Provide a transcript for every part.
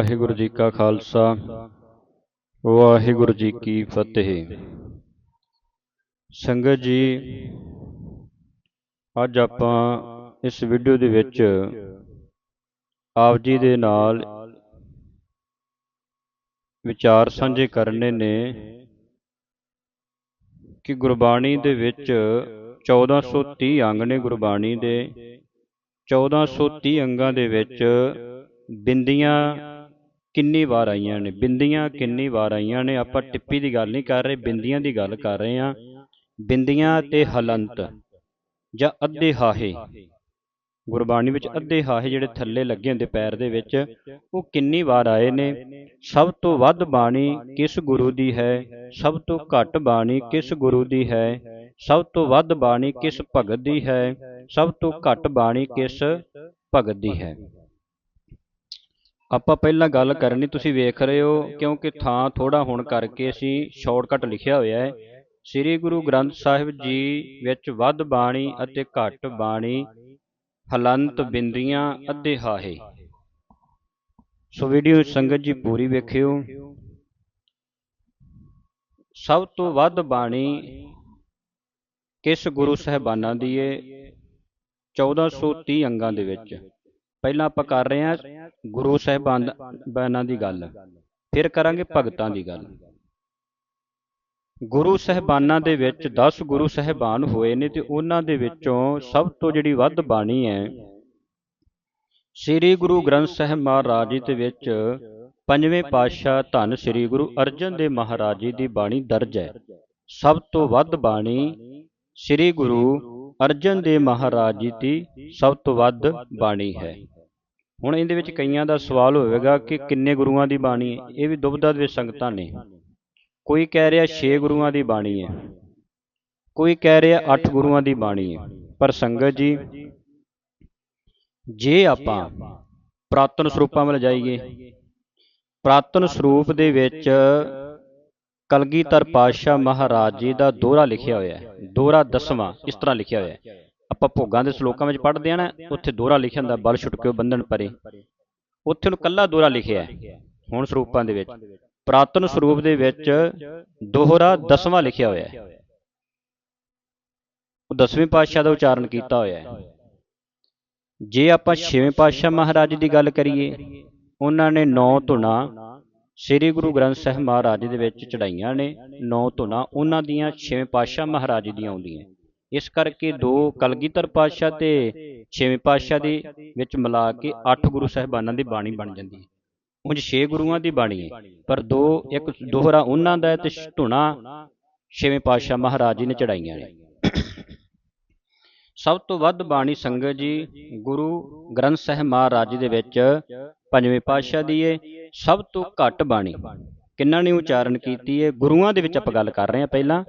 ਵਾਹਿਗੁਰੂ ਜੀ ਕਾ ਖਾਲਸਾ, ਵਾਹਿਗੁਰੂ ਜੀ ਕੀ ਫਤਿਹ। ਸੰਗਤ ਜੀ, ਅੱਜ ਆਪਾਂ ਇਸ ਵੀਡੀਓ ਦੇ ਵਿੱਚ ਆਪ ਜੀ ਦੇ ਨਾਲ ਵਿਚਾਰ ਸਾਂਝੇ ਕਰਨੇ ਨੇ ਕਿ ਗੁਰਬਾਣੀ ਦੇ ਵਿੱਚ 1430 ਅੰਗ ਨੇ ਗੁਰਬਾਣੀ ਦੇ। 1430 ਅੰਗਾਂ ਦੇ ਵਿੱਚ ਬਿੰਦੀਆਂ ਕਿੰਨੀ ਵਾਰ ਆਈਆਂ ਨੇ, ਬਿੰਦੀਆਂ ਕਿੰਨੀ ਵਾਰ ਆਈਆਂ ਨੇ, ਆਪਾਂ ਟਿੱਪੀ ਦੀ ਗੱਲ ਨਹੀਂ ਕਰ ਰਹੇ, ਬਿੰਦੀਆਂ ਦੀ ਗੱਲ ਕਰ ਰਹੇ ਹਾਂ। ਬਿੰਦੀਆਂ ਤੇ ਹਲੰਤ ਜਾਂ ਅੱਧੇ ਹਾਹੇ। ਗੁਰਬਾਣੀ ਵਿੱਚ ਅੱਧੇ ਹਾਹੇ ਜਿਹੜੇ ਥੱਲੇ ਲੱਗੇ ਹੁੰਦੇ ਪੈਰ ਦੇ ਵਿੱਚ, ਉਹ ਕਿੰਨੀ ਵਾਰ ਆਏ ਨੇ? ਸਭ ਤੋਂ ਵੱਧ ਬਾਣੀ ਕਿਸ ਗੁਰੂ ਦੀ ਹੈ? ਸਭ ਤੋਂ ਘੱਟ ਬਾਣੀ ਕਿਸ ਗੁਰੂ ਦੀ ਹੈ? ਸਭ ਤੋਂ ਵੱਧ ਬਾਣੀ ਕਿਸ ਭਗਤ ਦੀ ਹੈ? ਸਭ ਤੋਂ ਘੱਟ ਬਾਣੀ ਕਿਸ ਭਗਤ ਦੀ ਹੈ? ਆਪਾਂ ਪਹਿਲਾਂ ਗੱਲ ਕਰਨੀ ਤੁਸੀਂ ਵੇਖ ਰਹੇ ਹੋ, ਕਿਉਂਕਿ ਥਾਂ ਥੋੜਾ ਹੋਣ ਕਰਕੇ ਅਸੀਂ ਸ਼ਾਰਟਕਟ ਲਿਖਿਆ ਹੋਇਆ ਹੈ। ਸ੍ਰੀ ਗੁਰੂ ਗ੍ਰੰਥ ਸਾਹਿਬ ਜੀ ਵਿੱਚ ਵੱਧ ਬਾਣੀ ਅਤੇ ਘੱਟ ਬਾਣੀ ਹਲੰਤ ਬਿੰਦੀਆਂ ਅੱਧੇ ਹਾਹੇ। ਸੋ ਵੀਡੀਓ ਸੰਗਤ ਜੀ ਪੂਰੀ ਵੇਖਿਓ। ਸਭ ਤੋਂ ਵੱਧ ਬਾਣੀ ਕਿਸ ਗੁਰੂ ਸਹਿਬਾਨਾਂ ਦੀ ਏ? 1430 ਅੰਗਾਂ ਦੇ ਵਿੱਚ। ਪਹਿਲਾਂ ਆਪਾਂ ਕਰ ਰਹੇ ਹਾਂ ਗੁਰੂ ਸਹਿਬਾਨਾਂ ਦੀ ਗੱਲ। ਫਿਰ ਕਰਾਂਗੇ ਭਗਤਾਂ ਦੀ ਗੱਲ। ਗੁਰੂ ਸਹਿਬਾਨਾਂ ਦੇ ਵਿੱਚ 10 ਗੁਰੂ ਸਹਿਬਾਨ ਹੋਏ ਨੇ ਤੇ ਉਹਨਾਂ ਦੇ ਵਿੱਚੋਂ ਸਭ ਤੋਂ ਜਿਹੜੀ ਵੱਧ ਬਾਣੀ ਹੈ, ਸ੍ਰੀ ਗੁਰੂ ਗ੍ਰੰਥ ਸਾਹਿਬ ਮਹਾਰਾਜ ਜੀ ਦੇ ਵਿੱਚ ਪੰਜਵੇਂ ਪਾਤਸ਼ਾਹ ਧੰਨ ਸ੍ਰੀ ਗੁਰੂ ਅਰਜਨ ਦੇਵ ਮਹਾਰਾਜ ਜੀ ਦੀ ਬਾਣੀ ਦਰਜ ਹੈ। ਸਭ ਤੋਂ ਵੱਧ ਬਾਣੀ ਸ੍ਰੀ ਗੁਰੂ ਅਰਜਨ ਦੇਵ ਮਹਾਰਾਜ ਜੀ ਦੀ ਸਭ ਤੋਂ ਵੱਧ ਬਾਣੀ ਹੈ। ਹੁਣ ਇਹਦੇ ਵਿੱਚ ਕਈਆਂ ਦਾ ਸਵਾਲ ਹੋਵੇਗਾ ਕਿ ਕਿੰਨੇ ਗੁਰੂਆਂ ਦੀ ਬਾਣੀ ਹੈ? ਇਹ ਵੀ ਦੁਬਦਾ ਦੇ ਸੰਗਤਾਂ ਨੇ। ਕੋਈ ਕਹਿ ਰਿਹਾ 6 ਗੁਰੂਆਂ ਦੀ ਬਾਣੀ ਹੈ। ਕੋਈ ਕਹਿ ਰਿਹਾ 8 ਗੁਰੂਆਂ ਦੀ ਬਾਣੀ ਹੈ। ਪਰ ਸੰਗਤ ਜੀ ਜੇ ਆਪਾਂ ਪ੍ਰਾਤਨ ਸਰੂਪਾਂ ਵੱਲ ਜਾਈਏ ਪ੍ਰਾਤਨ ਸਰੂਪ ਦੇ ਵਿੱਚ ਕਲਗੀਧਰ ਪਾਤਸ਼ਾਹ ਮਹਾਰਾਜ ਜੀ ਦਾ ਦੋਹਰਾ ਲਿਖਿਆ ਹੋਇਆ ਹੈ। ਦੋਹਰਾ ਦਸਵਾਂ, ਇਸ ਤਰ੍ਹਾਂ ਲਿਖਿਆ ਹੋਇਆ ਹੈ। ਆਪਾਂ ਭੋਗਾਂ ਦੇ ਸ਼ਲੋਕਾਂ ਵਿੱਚ ਪੜ੍ਹਦੇ ਆ ਨਾ, ਉੱਥੇ ਦੋਹਰਾ ਲਿਖਿਆ ਹੁੰਦਾ ਬਲ ਛੁਟਕਿਓ ਬੰਧਨ ਪਰੇ ਉੱਥੇ ਨੂੰ ਕੱਲਾ ਦੋਹਰਾ ਲਿਖਿਆ ਹੈ, ਹੁਣ ਸਰੂਪਾਂ ਦੇ ਵਿੱਚ। ਪ੍ਰਾਤਨ ਸਰੂਪ ਦੇ ਵਿੱਚ ਦੋਹਰਾ ਦਸਵਾਂ ਲਿਖਿਆ ਹੋਇਆ ਹੈ। ਉਹ ਦਸਵੇਂ ਪਾਤਸ਼ਾਹ ਦਾ ਉਚਾਰਨ ਕੀਤਾ ਹੋਇਆ ਹੈ। ਜੇ ਆਪਾਂ ਛੇਵੇਂ ਪਾਤਸ਼ਾਹ ਮਹਾਰਾਜ ਦੀ ਗੱਲ ਕਰੀਏ, ਉਹਨਾਂ ਨੇ ਨੌ ਧੁਨਾ ਸ੍ਰੀ ਗੁਰੂ ਗ੍ਰੰਥ ਸਾਹਿਬ ਮਹਾਰਾਜ ਦੇ ਵਿੱਚ ਚੜਾਈਆਂ ਨੇ, ਨੌ ਧੁਨਾਂ ਉਹਨਾਂ ਦੀਆਂ ਛੇਵੇਂ ਪਾਤਸ਼ਾਹ ਮਹਾਰਾਜ ਦੀਆਂ ਆਉਂਦੀਆਂ। ਇਸ ਕਰਕੇ ਦੋ ਕਲਗੀਧਰ ਪਾਤਸ਼ਾਹ ਤੇ ਛੇਵੇਂ ਪਾਤਸ਼ਾਹ ਦੇ ਵਿੱਚ ਮਿਲਾ ਕੇ ਅੱਠ ਗੁਰੂ ਸਾਹਿਬਾਨਾਂ ਦੀ ਬਾਣੀ ਬਣ ਜਾਂਦੀ ਹੈ। ਉਂਝ ਛੇ ਗੁਰੂਆਂ ਦੀ ਬਾਣੀ ਹੈ, ਪਰ ਦੋ, ਇੱਕ ਦੋਹਰਾ ਉਹਨਾਂ ਦਾ ਤੇ ਧੁਨਾ ਛੇਵੇਂ ਪਾਤਸ਼ਾਹ ਮਹਾਰਾਜ ਜੀ ਨੇ ਚੜਾਈਆਂ ਨੇ। ਸਭ ਤੋਂ ਵੱਧ ਬਾਣੀ ਸੰਗਤ ਜੀ, ਗੁਰੂ ਗ੍ਰੰਥ ਸਾਹਿਬ ਮਹਾਰਾਜ ਜੀ ਦੇ ਵਿੱਚ ਪੰਜਵੇਂ ਪਾਤਸ਼ਾਹ ਦੀ ਏ, ਸਭ ਤੋਂ ਘੱਟ ਬਾਣੀ। ਕਿੰਨਾਂ ਨੇ ਉਚਾਰਨ ਕੀਤੀ ਏ? ਗੁਰੂਆਂ ਦੇ ਵਿੱਚ ਆਪਾਂ ਗੱਲ ਕਰ ਰਹੇ ਹਾਂ ਪਹਿਲਾਂ।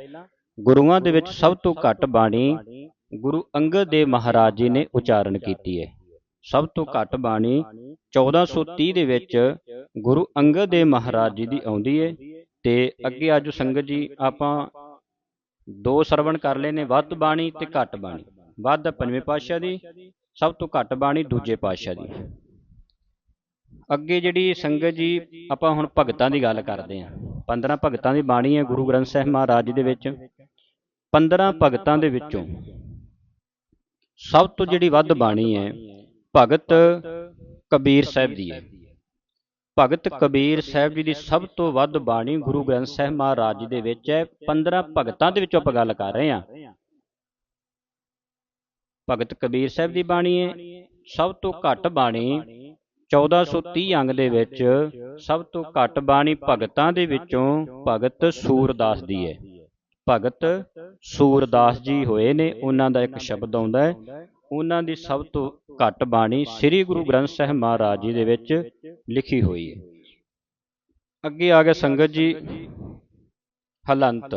ਗੁਰੂਆਂ ਦੇ ਵਿੱਚ ਸਭ ਤੋਂ ਘੱਟ ਬਾਣੀ ਗੁਰੂ ਅੰਗਦ ਦੇਵ ਮਹਾਰਾਜ ਜੀ ਨੇ ਉਚਾਰਨ ਕੀਤੀ ਹੈ ਸਭ ਤੋਂ ਘੱਟ ਬਾਣੀ 1430 ਦੇ ਵਿੱਚ ਗੁਰੂ ਅੰਗਦ ਦੇਵ ਮਹਾਰਾਜ ਜੀ ਦੀ ਆਉਂਦੀ ਹੈ ਤੇ ਅੱਗੇ ਅੱਜ ਸੰਗਤ ਜੀ ਆਪਾਂ ਦੋ ਸਰਵਣ ਕਰ ਲਏ ਵੱਧ ਬਾਣੀ ਤੇ ਘੱਟ ਬਾਣੀ। ਵੱਧ ਪੰਜਵੇਂ ਪਾਤਸ਼ਾਹ ਦੀ ਸਭ ਤੋਂ ਘੱਟ ਬਾਣੀ ਦੂਜੇ ਪਾਤਸ਼ਾਹ ਦੀ। ਅੱਗੇ ਜਿਹੜੀ ਸੰਗਤ ਜੀ ਆਪਾਂ ਹੁਣ ਭਗਤਾਂ ਦੀ ਗੱਲ ਕਰਦੇ ਹਾਂ। 15 ਭਗਤਾਂ ਦੀ ਬਾਣੀ ਹੈ ਗੁਰੂ ਗ੍ਰੰਥ ਸਾਹਿਬ ਮਹਾਰਾਜ ਜੀ ਦੇ ਵਿੱਚ। 15 ਭਗਤਾਂ ਦੇ ਵਿੱਚੋਂ ਸਭ ਤੋਂ ਜਿਹੜੀ ਵੱਧ ਬਾਣੀ ਹੈ ਭਗਤ ਕਬੀਰ ਸਾਹਿਬ ਦੀ ਹੈ। ਭਗਤ ਕਬੀਰ ਸਾਹਿਬ ਜੀ ਦੀ ਸਭ ਤੋਂ ਵੱਧ ਬਾਣੀ ਗੁਰੂ ਗ੍ਰੰਥ ਸਾਹਿਬ ਮਹਾਰਾਜ ਜੀ ਦੇ ਵਿੱਚ ਹੈ। 15 ਭਗਤਾਂ ਦੇ ਵਿੱਚੋਂ ਆਪਾਂ ਗੱਲ ਕਰ ਰਹੇ ਹਾਂ। ਭਗਤ ਕਬੀਰ ਸਾਹਿਬ ਦੀ ਬਾਣੀ ਹੈ ਸਭ ਤੋਂ ਘੱਟ ਬਾਣੀ 1430 ਅੰਗ ਦੇ ਵਿੱਚ ਸਭ ਤੋਂ ਘੱਟ ਬਾਣੀ ਭਗਤਾਂ ਦੇ ਵਿੱਚੋਂ ਭਗਤ ਸੂਰਦਾਸ ਦੀ ਹੈ ਭਗਤ ਸੂਰਦਾਸ ਜੀ ਹੋਏ ਨੇ, ਉਹਨਾਂ ਦਾ ਇੱਕ ਸ਼ਬਦ ਆਉਂਦਾ ਹੈ ਉਹਨਾਂ ਦੀ ਸਭ ਤੋਂ ਘੱਟ ਬਾਣੀ ਸ੍ਰੀ ਗੁਰੂ ਗ੍ਰੰਥ ਸਾਹਿਬ ਮਹਾਰਾਜ ਜੀ ਦੇ ਵਿੱਚ ਲਿਖੀ ਹੋਈ ਹੈ ਅੱਗੇ ਆ ਗਿਆ ਸੰਗਤ ਜੀ, ਹਲੰਤ।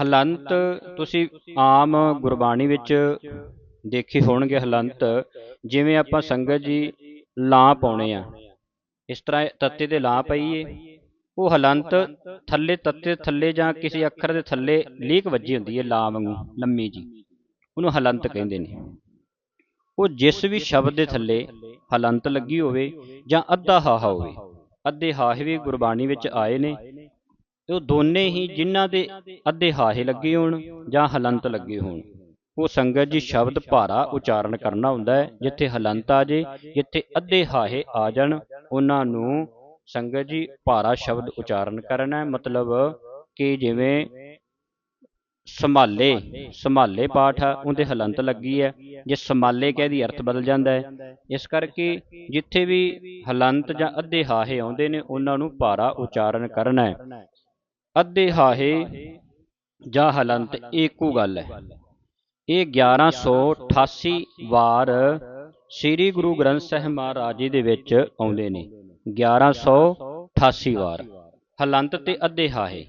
ਹਲੰਤ ਤੁਸੀਂ ਆਮ ਗੁਰਬਾਣੀ ਵਿੱਚ ਦੇਖੇ ਹੋਣਗੇ ਹਲੰਤ, ਜਿਵੇਂ ਆਪਾਂ ਸੰਗਤ ਜੀ ਲਾਂ ਪਾਉਣੇ ਆ। ਇਸ ਤਰ੍ਹਾਂ ਤੱਤੇ ਦੇ ਲਾਂ ਪਈਏ ਉਹ ਹਲੰਤ ਥੱਲੇ ਤੱਤੇ ਥੱਲੇ ਜਾਂ ਕਿਸੇ ਅੱਖਰ ਦੇ ਥੱਲੇ ਲੀਕ ਵੱਜੀ ਹੁੰਦੀ ਹੈ ਲਾਂ ਵਾਂਗੂ, ਲੰਮੀ ਜੀ। ਉਹਨੂੰ ਹਲੰਤ ਕਹਿੰਦੇ ਨੇ। ਉਹ ਜਿਸ ਵੀ ਸ਼ਬਦ ਦੇ ਥੱਲੇ ਹਲੰਤ ਲੱਗੀ ਹੋਵੇ ਜਾਂ ਅੱਧਾ ਹਾਹਾ ਹੋਵੇ, ਅੱਧੇ ਹਾਹੇ ਵੀ ਗੁਰਬਾਣੀ ਵਿੱਚ ਆਏ ਨੇ ਤੇ ਉਹ ਦੋਨੇ ਹੀ ਜਿਨ੍ਹਾਂ ਦੇ ਅੱਧੇ ਹਾਹੇ ਲੱਗੇ ਹੋਣ ਜਾਂ ਹਲੰਤ ਲੱਗੇ ਹੋਣ। ਉਹ ਸੰਗਤ ਜੀ ਸ਼ਬਦ ਭਾਰਾ ਉਚਾਰਨ ਕਰਨਾ ਹੁੰਦਾ ਹੈ ਜਿੱਥੇ ਹਲੰਤ ਆ ਜੇ ਜਿੱਥੇ ਅੱਧੇ ਹਾਹੇ ਆ ਜਾਣ ਉਹਨਾਂ ਨੂੰ ਸੰਗਤ ਜੀ ਭਾਰਾ ਸ਼ਬਦ ਉਚਾਰਨ ਕਰਨਾ ਮਤਲਬ ਕਿ ਜਿਵੇਂ ਸੰਭਾਲੇ ਸੰਭਾਲੇ ਪਾਠ ਆ ਉਹਦੇ ਹਲੰਤ ਲੱਗੀ ਹੈ। ਜੇ ਸੰਭਾਲੇ ਕਹਿ ਦੀ ਅਰਥ ਬਦਲ ਜਾਂਦਾ ਹੈ। ਇਸ ਕਰਕੇ ਜਿੱਥੇ ਵੀ ਹਲੰਤ ਜਾਂ ਅੱਧੇ ਹਾਹੇ ਆਉਂਦੇ ਨੇ ਉਹਨਾਂ ਨੂੰ ਭਾਰਾ ਉਚਾਰਨ ਕਰਨਾ ਹੈ। ਅੱਧੇ ਹਾਹੇ ਜਾਂ ਹਲੰਤ ਇਹ ਗੱਲ ਹੈ। ਇਹ 1188 ਵਾਰ ਸ੍ਰੀ ਗੁਰੂ ਗ੍ਰੰਥ ਸਾਹਿਬ ਮਹਾਰਾਜ ਜੀ ਦੇ ਵਿੱਚ ਆਉਂਦੇ ਨੇ। 1188 ਵਾਰ। ਹਲੰਤ ਤੇ ਅੱਧੇ ਹਾਹੇ।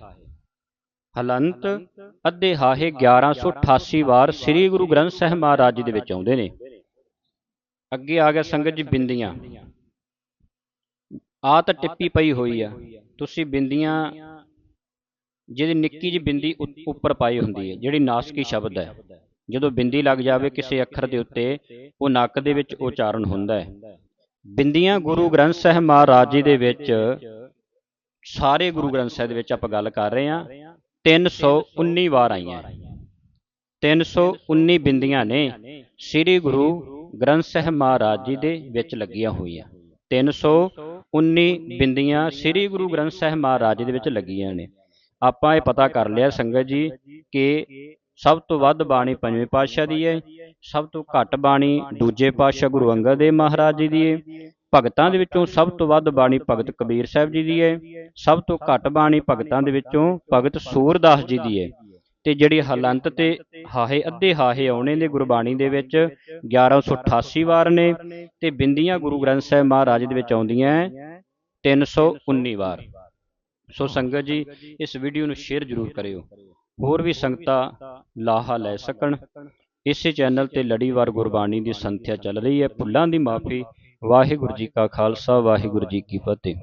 ਹਲੰਤ ਅੱਧੇ ਹਾਹੇ 1188 ਵਾਰ ਸ੍ਰੀ ਗੁਰੂ ਗ੍ਰੰਥ ਸਾਹਿਬ ਮਹਾਰਾਜ ਜੀ ਦੇ ਵਿੱਚ ਆਉਂਦੇ ਨੇ। ਅੱਗੇ ਆ ਗਿਆ ਸੰਗਤ ਜੀ ਬਿੰਦੀਆਂ। ਆ ਤਾਂ ਟਿੱਪੀ ਪਈ ਹੋਈ ਆ। ਤੁਸੀਂ ਬਿੰਦੀਆਂ ਜਿਹਦੀ ਨਿੱਕੀ ਜਿਹੀ ਬਿੰਦੀ ਉੱਪਰ ਪਾਈ ਹੁੰਦੀ ਹੈ, ਜਿਹੜੀ ਨਾਸਕੀ ਸ਼ਬਦ ਹੈ। ਜਦੋਂ ਬਿੰਦੀ ਲੱਗ ਜਾਵੇ ਕਿਸੇ ਅੱਖਰ ਦੇ ਉੱਤੇ, ਉਹ ਨੱਕ ਦੇ ਵਿੱਚ ਉਚਾਰਨ ਹੁੰਦਾ ਹੈ। ਬਿੰਦੀਆਂ ਗੁਰੂ ਗ੍ਰੰਥ ਸਾਹਿਬ ਮਹਾਰਾਜ ਜੀ ਦੇ ਵਿੱਚ, ਸਾਰੇ ਗੁਰੂ ਗ੍ਰੰਥ ਸਾਹਿਬ ਦੇ ਵਿੱਚ ਆਪਾਂ ਗੱਲ ਕਰ ਰਹੇ ਹਾਂ 319 ਵਾਰ ਆਈਆਂ। 319 ਬਿੰਦੀਆਂ ਨੇ ਸ੍ਰੀ ਗੁਰੂ ਗ੍ਰੰਥ ਸਾਹਿਬ ਮਹਾਰਾਜ ਜੀ ਦੇ ਵਿੱਚ ਲੱਗੀਆਂ ਹੋਈਆਂ। 319 ਬਿੰਦੀਆਂ ਸ੍ਰੀ ਗੁਰੂ ਗ੍ਰੰਥ ਸਾਹਿਬ ਮਹਾਰਾਜ ਜੀ ਦੇ ਵਿੱਚ ਲੱਗੀਆਂ ਨੇ। ਆਪਾਂ ਇਹ ਪਤਾ ਕਰ ਲਿਆ ਸੰਗਤ ਜੀ ਕਿ ਸਭ ਤੋਂ ਵੱਧ ਬਾਣੀ ਪੰਜਵੇਂ ਪਾਤਸ਼ਾਹ ਦੀ ਹੈ, ਸਭ ਤੋਂ ਘੱਟ ਬਾਣੀ ਦੂਜੇ ਪਾਤਸ਼ਾਹ ਗੁਰੂ ਅੰਗਦ ਦੇਵ ਮਹਾਰਾਜ ਜੀ ਦੀ ਹੈ, ਭਗਤਾਂ ਦੇ ਵਿੱਚੋਂ ਸਭ ਤੋਂ ਵੱਧ ਬਾਣੀ ਭਗਤ ਕਬੀਰ ਸਾਹਿਬ ਜੀ ਦੀ ਹੈ, ਸਭ ਤੋਂ ਘੱਟ ਬਾਣੀ ਭਗਤਾਂ ਦੇ ਵਿੱਚੋਂ ਭਗਤ ਸੂਰਦਾਸ ਜੀ ਦੀ ਹੈ। ਤੇ ਜਿਹੜੀ ਹਲੰਤ ਤੇ ਹਾਹੇ ਅੱਧੇ ਹਾਹੇ ਆਉਣੇ ਨੇ ਗੁਰਬਾਣੀ ਦੇ ਵਿੱਚ 1188 ਵਾਰ ਨੇ, ਤੇ ਬਿੰਦੀਆਂ ਗੁਰੂ ਗ੍ਰੰਥ ਸਾਹਿਬ ਮਹਾਰਾਜ ਦੇ ਵਿੱਚ ਆਉਂਦੀਆਂ ਹੈ 319 ਵਾਰ। ਸੋ ਸੰਗਤ ਜੀ, ਇਸ ਵੀਡੀਓ ਨੂੰ ਸ਼ੇਅਰ ਜ਼ਰੂਰ ਕਰਿਓ। ਹੋਰ ਵੀ ਸੰਗਤਾਂ ਲਾਹਾ ਲੈ ਸਕਣ। ਇਸੇ ਚੈਨਲ ਤੇ ਲੜੀਵਾਰ ਗੁਰਬਾਣੀ ਦੀ ਸੰਥਿਆ ਚੱਲ ਰਹੀ ਹੈ। ਭੁੱਲਾਂ ਦੀ ਮਾਫੀ। ਵਾਹਿਗੁਰੂ ਜੀ ਕਾ ਖਾਲਸਾ, ਵਾਹਿਗੁਰੂ ਜੀ ਕੀ ਫਤਿਹ।